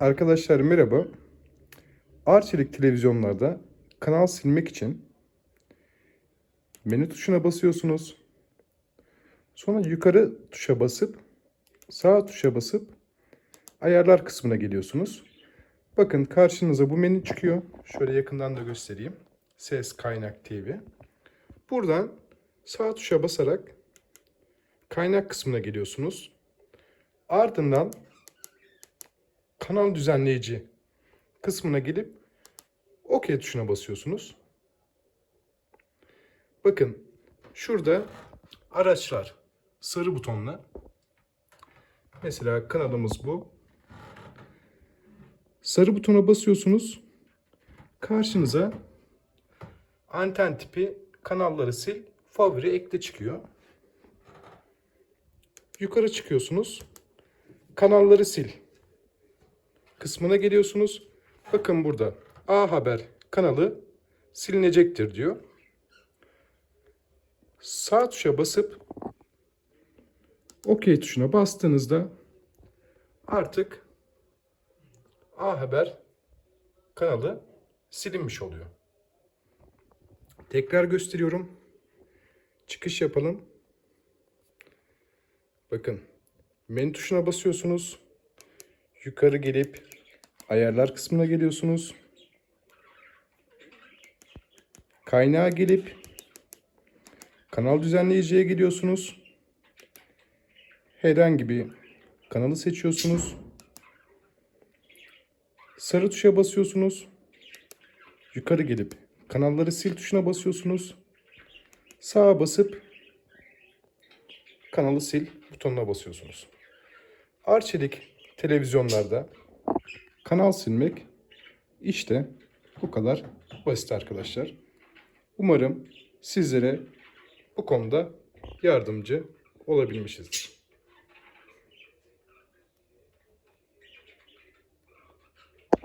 Arkadaşlar merhaba. Arçelik televizyonlarda kanal silmek için menü tuşuna basıyorsunuz. Sonra yukarı tuşa basıp sağ tuşa basıp ayarlar kısmına geliyorsunuz. Bakın karşınıza bu menü çıkıyor. Şöyle yakından da göstereyim. Ses Kaynak TV. Buradan sağ tuşa basarak kaynak kısmına geliyorsunuz. Ardından kanal düzenleyici kısmına gelip OK tuşuna basıyorsunuz. Bakın şurada araçlar sarı butonla. Mesela kanalımız bu. Sarı butona basıyorsunuz. Karşınıza anten tipi kanalları sil, favori ekle çıkıyor. Yukarı çıkıyorsunuz. Kanalları sil kısmına geliyorsunuz. Bakın burada A Haber kanalı silinecektir diyor. Sağ tuşa basıp OK tuşuna bastığınızda artık A Haber kanalı silinmiş oluyor. Tekrar gösteriyorum. Çıkış yapalım. Bakın menü tuşuna basıyorsunuz. Yukarı gelip ayarlar kısmına geliyorsunuz. Kaynağa gelip kanal düzenleyiciye geliyorsunuz. Herhangi bir kanalı seçiyorsunuz. Sarı tuşa basıyorsunuz. Yukarı gelip kanalları sil tuşuna basıyorsunuz. Sağa basıp kanalı sil butonuna basıyorsunuz. Arçelik televizyonlarda kanal silmek işte bu kadar basit arkadaşlar. Umarım sizlere bu konuda yardımcı olabilmişizdir.